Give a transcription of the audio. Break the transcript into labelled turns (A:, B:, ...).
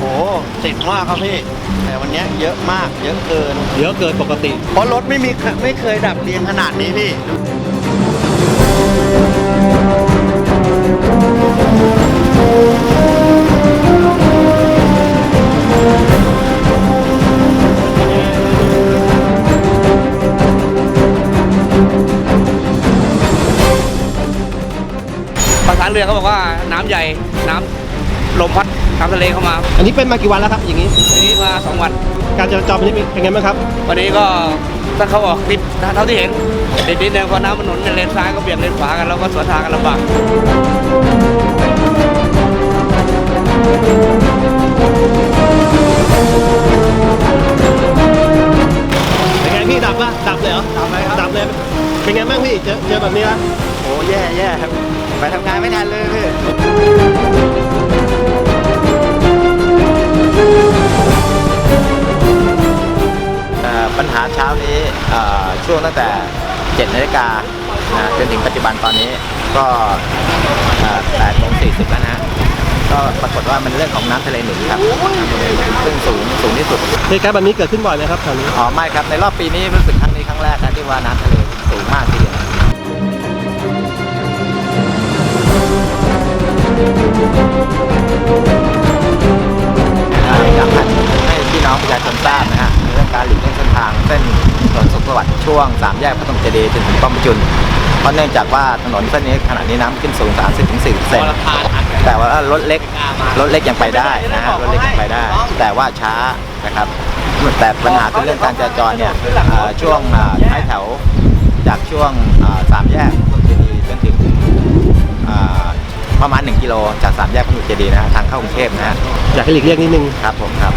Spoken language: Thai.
A: โอ้ติดมากครับพี่ แต่วันเนี้ยเยอะมาก เยอะเกิน
B: เยอะเกินปกติ
A: เพราะรถไม่มีไม่เคยดับเรียงขนาดนี้พี่
C: ประธานเรือเขาบอกว่าน้ำใหญ่น้ำลมพัดน้ำทะเลเข้ามา
B: อันนี้เป็นมากี่วันแล้วครับอย่างนี้
C: ทีนี้มาสองวัน
B: การจราจรวันนี้เป็นไงบ้างครับ
C: วันนี้ก็ ถ้าเขาบอกติดเท่าที่เห็นติดนิดนึงเพราะน้ำมันหนุนเลนซ้ายก็เบี่ยงเลนขวากันแล้วก็สวนทางกันลำบาก
B: เป็นไงพี่ดับปะดับเลยเหรอ
A: ดับเลยครับ
B: ดับเลย เป็นไงบ้างพี่เจอเจอแบบนี้ละ
A: โอ้แย่แย่ครับไปทำงานไม่ทันเลยพี่ ช่วงตั้งแต่7นาฬิกานะจนถึงปัจจุบันตอนนี้ก็8โมง40แล้วนะฮะก็ปรากฏว่ามันเรื่องของน้ำทะเลหนุนครับน้ำทะเลหนุนซึ่งสูงสูงที่สุด
B: เหตุการณ์แบบนี้เกิดขึ้นบ่อยไหมครับแถวนี้
A: อ๋อไม่ครับในรอบปีนี้รู้สึกครั้งนี้ครั้งแรกนะที่ว่าน้ำทะเลสูงมากทีเดียว เส้นทางเส้นถนนสุขสวัสดิ์ช่วงสามแยกพระตรงเจดีย์จนถึงป้อมประจุนเพราะเนื่องจากว่าถนนเส้นนี้ขณะนี้น้ำขึ้นสูง 30-40เซนแต่ว่ารถเล็กรถเล็กยังไปได้นะฮะรถเล็กยังไปได้ แต่ว่าช้านะครับแต่ปัญหาคือเรื่องการจราจรเนี่ยเอ่อช่วงอ่าท้ายแถวจากช่วงอ่าสามแยกพระเจดีย์จนถึงอ่าประมาณ 1 กิโลจากสามแยกพระเจดีย์นะฮะทางเข้ากรุงเทพนะฮะ
B: อยากให้หลีกเลี่ยงนิดนึง
A: ครับผมครับ